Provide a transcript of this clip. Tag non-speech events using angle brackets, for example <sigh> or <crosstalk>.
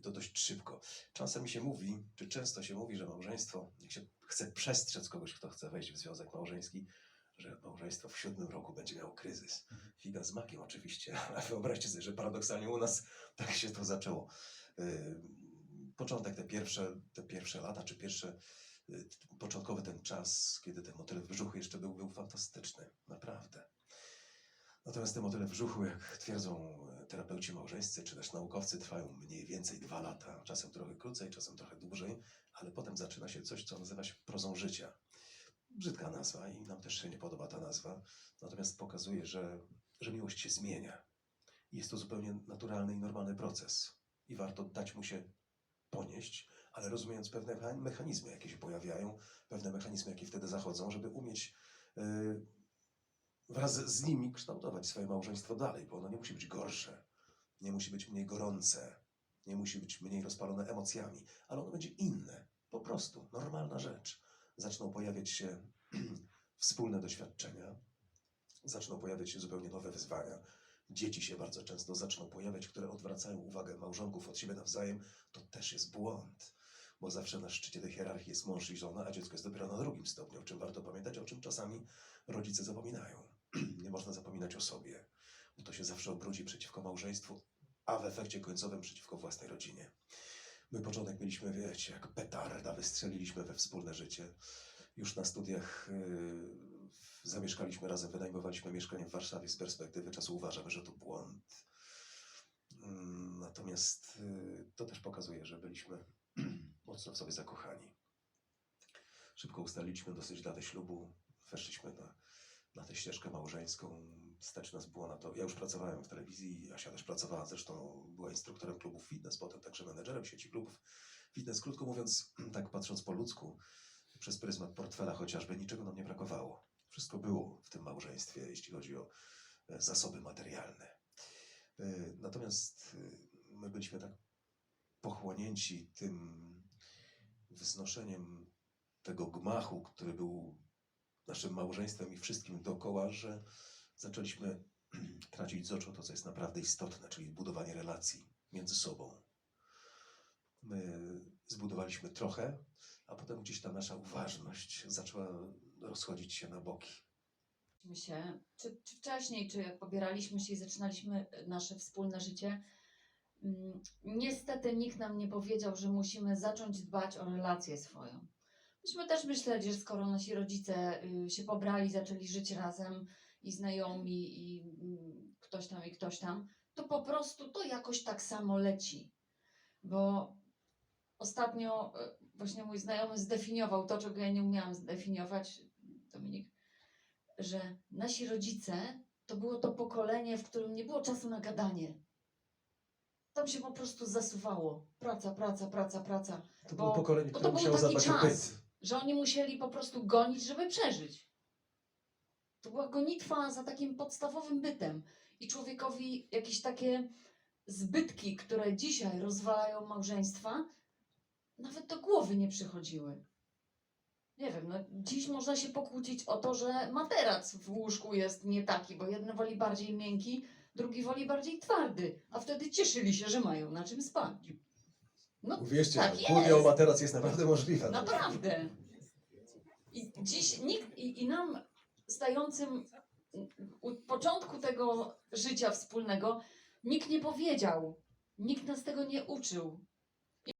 I to dość szybko. Czasem się mówi, czy często się mówi, że małżeństwo, jak się chce przestrzec kogoś, kto chce wejść w związek małżeński, że małżeństwo w siódmym roku będzie miało kryzys. Figa z makiem oczywiście, <laughs> ale wyobraźcie sobie, że paradoksalnie u nas tak się to zaczęło. Yy, Początek, te pierwsze, te pierwsze lata, czy pierwsze, yy, początkowy ten czas, kiedy ten motyl w brzuchu jeszcze był, był fantastyczny. Naprawdę. Natomiast te motyle w brzuchu, jak twierdzą terapeuci małżeńscy, czy też naukowcy, trwają mniej więcej dwa lata, czasem trochę krócej, czasem trochę dłużej, ale potem zaczyna się coś, co nazywa się prozą życia. Brzydka nazwa i nam też się nie podoba ta nazwa, natomiast pokazuje, że, że miłość się zmienia. Jest to zupełnie naturalny i normalny proces i warto dać mu się ponieść, ale rozumiejąc pewne mecha- mechanizmy, jakie się pojawiają, pewne mechanizmy, jakie wtedy zachodzą, żeby umieć yy, wraz z nimi kształtować swoje małżeństwo dalej, bo ono nie musi być gorsze, nie musi być mniej gorące, nie musi być mniej rozpalone emocjami, ale ono będzie inne, po prostu, normalna rzecz. Zaczną pojawiać się <clears throat> wspólne doświadczenia, zaczną pojawiać się zupełnie nowe wyzwania. Dzieci się bardzo często zaczną pojawiać, które odwracają uwagę małżonków od siebie nawzajem. To też jest błąd, bo zawsze na szczycie tej hierarchii jest mąż i żona, a dziecko jest dopiero na drugim stopniu, o czym warto pamiętać, o czym czasami rodzice zapominają. <clears throat> Nie można zapominać o sobie, bo to się zawsze obrudzi przeciwko małżeństwu, a w efekcie końcowym przeciwko własnej rodzinie. My początek mieliśmy, wiecie, jak petarda, wystrzeliliśmy we wspólne życie. Już na studiach yy, zamieszkaliśmy razem, wynajmowaliśmy mieszkanie w Warszawie. Z perspektywy czasu uważamy, że to błąd. Mm, Natomiast yy, to też pokazuje, że byliśmy <clears throat> mocno w sobie zakochani. Szybko ustaliliśmy dosyć datę ślubu, weszliśmy na, na tę ścieżkę małżeńską. Stać nas było na to. Ja już pracowałem w telewizji, Asia też pracowała, zresztą była instruktorem klubów fitness, potem także menedżerem sieci klubów fitness. Krótko mówiąc, <clears throat> tak patrząc po ludzku, przez pryzmat portfela chociażby, niczego nam nie brakowało. Wszystko było w tym małżeństwie, jeśli chodzi o e, zasoby materialne. E, Natomiast e, my byliśmy tak pochłonięci tym wznoszeniem tego gmachu, który był naszym małżeństwem i wszystkim dookoła, że zaczęliśmy <clears throat> tracić z oczu to, co jest naprawdę istotne, czyli budowanie relacji między sobą. My zbudowaliśmy trochę, a potem gdzieś ta nasza uważność zaczęła rozchodzić się na boki. Się, czy, czy wcześniej, czy jak pobieraliśmy się i zaczynaliśmy nasze wspólne życie, mm, niestety nikt nam nie powiedział, że musimy zacząć dbać o relację swoją. Myśmy też myśleli, że skoro nasi rodzice y, się pobrali, zaczęli żyć razem i znajomi i mm, ktoś tam i ktoś tam, to po prostu to jakoś tak samo leci. Bo ostatnio y, właśnie mój znajomy zdefiniował to, czego ja nie umiałam zdefiniować, Dominik, że nasi rodzice to było to pokolenie, w którym nie było czasu na gadanie. Tam się po prostu zasuwało. Praca, praca, praca, praca. To było pokolenie, bo to które był musiało taki zadbać o czas. Że oni musieli po prostu gonić, żeby przeżyć. To była gonitwa za takim podstawowym bytem. I człowiekowi jakieś takie zbytki, które dzisiaj rozwalają małżeństwa, nawet do głowy nie przychodziły. Nie wiem, no dziś można się pokłócić o to, że materac w łóżku jest nie taki, bo jeden woli bardziej miękki, drugi woli bardziej twardy, a wtedy cieszyli się, że mają na czym spać. No Uwierzcie, tak że kłótnia o jest. naprawdę możliwa. Naprawdę. I dziś nikt, i, i nam stającym u początku tego życia wspólnego, nikt nie powiedział, nikt nas tego nie uczył,